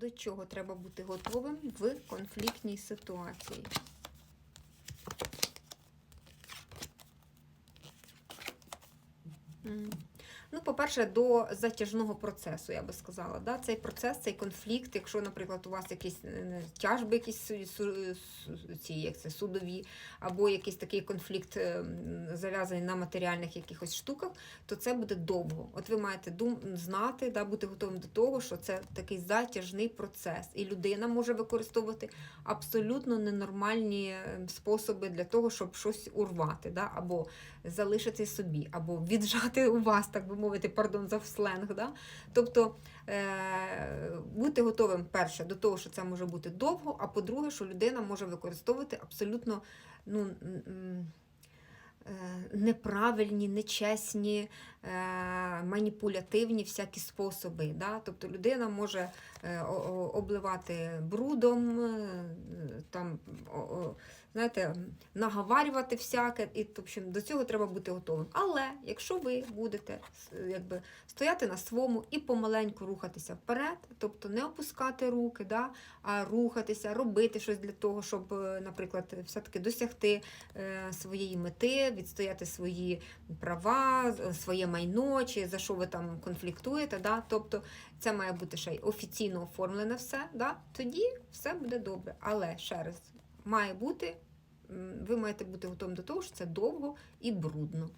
до чого треба бути готовим в конфліктній ситуації. М. Ну, по-перше, до затяжного процесу, я би сказала. Да? Цей процес, цей конфлікт, якщо, наприклад, у вас якісь тяжби, якісь ці, як це, судові, або якийсь такий конфлікт е, зав'язаний на матеріальних якихось штуках, то це буде довго. От ви маєте дум, знати, да, бути готовим до того, що це такий затяжний процес. І людина може використовувати абсолютно ненормальні е, способи для того, щоб щось урвати, да, або залишити собі, або віджати у вас, так би мовити, пардон за сленг. Да? Тобто е- бути готовим, перше, до того, що це може бути довго, а по-друге, що людина може використовувати абсолютно ну, е, неправильні, нечесні, е, маніпулятивні всякі способи. Да? Тобто людина може е, обливати брудом, е, там, знаєте, наговарювати всяке, і в до цього треба бути готовим. Але якщо ви будете якби, стояти на своєму і помаленьку рухатися вперед, тобто не опускати руки, да, а рухатися, робити щось для того, щоб, е, наприклад, все-таки досягти своєї мети, відстояти свої права, своє майно, чи за що ви там конфліктуєте. Да? Тобто це має бути ще й офіційно оформлене все, да? тоді все буде добре. Але ще раз, має бути, ви маєте бути готовим до того, що це довго і брудно.